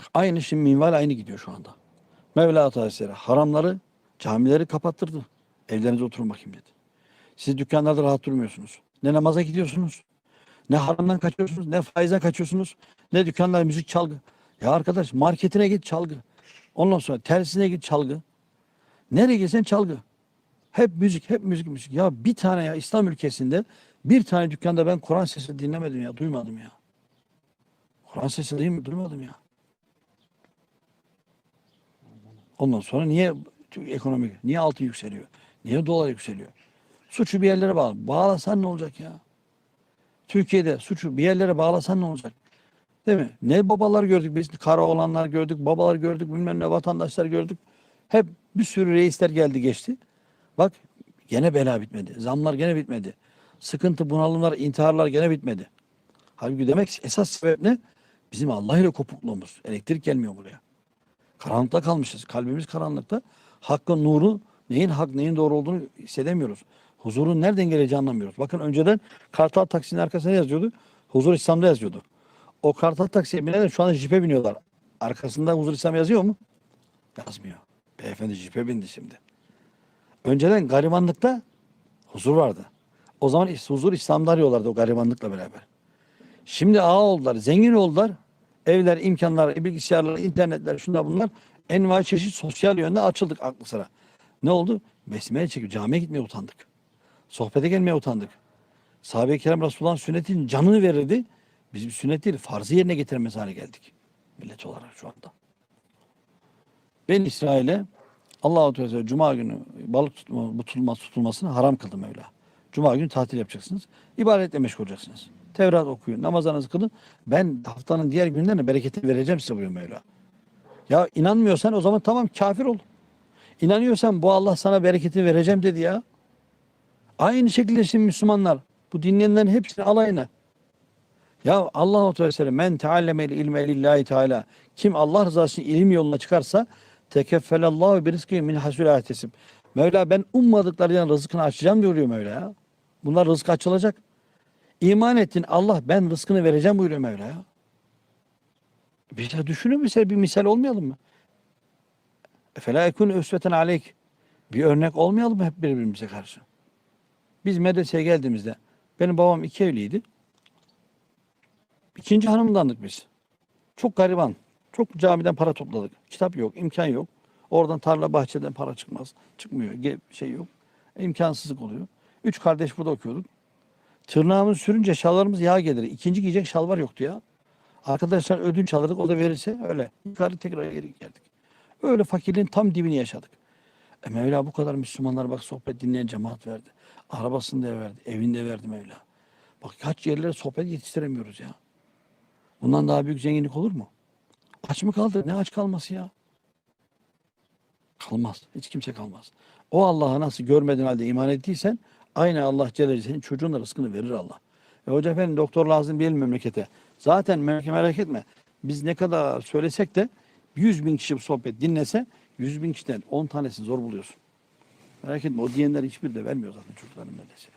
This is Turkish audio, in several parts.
Bak aynı şimdi minval aynı gidiyor şu anda. Mevla Hazretleri haramları, camileri kapattırdı. Evlerinize oturun bakayım dedi. Siz dükkanlarda rahat durmuyorsunuz. Ne namaza gidiyorsunuz, ne haramdan kaçıyorsunuz, ne faizden kaçıyorsunuz, ne dükkanlar müzik çalgı. Ya arkadaş marketine git çalgı. Ondan sonra tersine git çalgı. Nereye gitsen çalgı. Hep müzik, hep müzik, müzik. Ya bir tane ya İslam ülkesinde bir tane dükkanda ben Kur'an sesi dinlemedim ya, duymadım ya. Kur'an sesi değil mi? Duymadım ya. Ondan sonra niye ekonomik, niye altın yükseliyor? Niye dolar yükseliyor? Suçu bir yerlere bağlı. Bağlasan ne olacak ya? Türkiye'de suçu bir yerlere bağlasan ne olacak? Değil mi? Ne babalar gördük biz, kara olanlar gördük, babalar gördük, bilmem ne vatandaşlar gördük. Hep bir sürü reisler geldi geçti. Bak gene bela bitmedi. Zamlar gene bitmedi. Sıkıntı, bunalımlar, intiharlar gene bitmedi. Halbuki demek esas sebep ne? Bizim Allah ile kopukluğumuz. Elektrik gelmiyor buraya. Karanlıkta kalmışız. Kalbimiz karanlıkta. Hakkın nuru neyin hak neyin doğru olduğunu hissedemiyoruz. Huzurun nereden geleceğini anlamıyoruz. Bakın önceden Kartal taksinin arkasına yazıyordu. Huzur İslam'da yazıyordu. O Kartal taksiye binenler şu anda jipe biniyorlar. Arkasında Huzur İslam yazıyor mu? Yazmıyor. Beyefendi jipe bindi şimdi. Önceden garibanlıkta huzur vardı. O zaman huzur İslam'da arıyorlardı o garibanlıkla beraber. Şimdi ağa oldular, zengin oldular. Evler, imkanlar, bilgisayarlar, internetler, şunlar bunlar. Envai çeşit sosyal yönde açıldık aklı sıra. Ne oldu? Besmele çekip camiye gitmeye utandık. Sohbete gelmeye utandık. Sahabe-i kiram Resulullah'ın sünnetin canını verirdi. Biz bir sünnet değil, farzı yerine getirmez hale geldik. Millet olarak şu anda. Ben İsrail'e Allah-u Teala Cuma günü balık tutma, tutulma, tutulmasını haram kıldı Mevla. Cuma günü tatil yapacaksınız. İbadetle meşgul olacaksınız. Tevrat okuyun, namazlarınızı kılın. Ben haftanın diğer günlerine bereketi vereceğim size buyuruyor Mevla. Ya inanmıyorsan o zaman tamam kafir ol. İnanıyorsan bu Allah sana bereketi vereceğim dedi ya. Aynı şekilde şimdi Müslümanlar bu dinleyenlerin hepsini alayına. Ya Allah-u Teala men teallemel ilme lillahi teala kim Allah rızası için ilim yoluna çıkarsa tekeffelallahu bir rızkı min hasul. Mevla ben ummadıklarından rızkını açacağım diyor Mevla ya. Bunlar rızk açılacak. İman ettin Allah ben rızkını vereceğim buyuruyor Mevla ya. Bir de düşünün mesela bir misal olmayalım mı? Efela ekun üsveten aleyk. Bir örnek olmayalım mı hep birbirimize karşı? Biz medreseye geldiğimizde benim babam iki evliydi. İkinci hanımdandık biz. Çok gariban. Çok camiden para topladık. Kitap yok, imkan yok. Oradan tarla bahçeden para çıkmaz. Çıkmıyor. Şey yok. İmkansızlık oluyor. Üç kardeş burada okuyorduk. Tırnağımız sürünce şalvarımız yağ gelir. İkinci giyecek şalvar yoktu ya. Arkadaşlar ödünç alırdık. O da verirse öyle. Yukarı tekrar geri geldik. Öyle fakirliğin tam dibini yaşadık. E Mevla bu kadar Müslümanlar bak sohbet dinleyen cemaat verdi. Arabasını da verdi. Evini de verdi Mevla. Bak kaç yerlere sohbet yetiştiremiyoruz ya. Bundan daha büyük zenginlik olur mu? Aç mı kaldı? Ne aç kalması ya? Kalmaz. Hiç kimse kalmaz. O Allah'a nasıl görmediğin halde iman ettiysen aynı Allah Celle senin çocuğun rızkını verir Allah. E hoca efendim doktor lazım değil memlekete. Zaten memleket merak etme. Biz ne kadar söylesek de 100 bin kişi bu sohbet dinlese 100 bin kişiden 10 tanesi zor buluyorsun. Merak etme o diyenler hiçbir de vermiyor zaten çocukların neredeyse.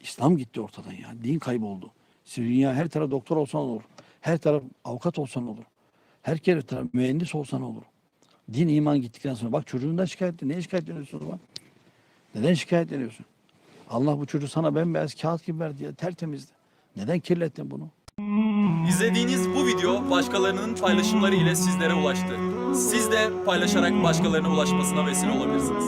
İslam gitti ortadan ya. Din kayboldu. Dünya her taraf doktor olsan olur. Her taraf avukat olsan olur. Her kere taraf mühendis olsan olur. Din iman gittikten sonra bak çocuğundan şikayet Neye şikayet ediyorsun o zaman? Neden şikayet ediyorsun? Allah bu çocuğu sana bembeyaz kağıt gibi verdi ya tertemizdi. Neden kirlettin bunu? İzlediğiniz bu video başkalarının paylaşımları ile sizlere ulaştı. Siz de paylaşarak başkalarına ulaşmasına vesile olabilirsiniz.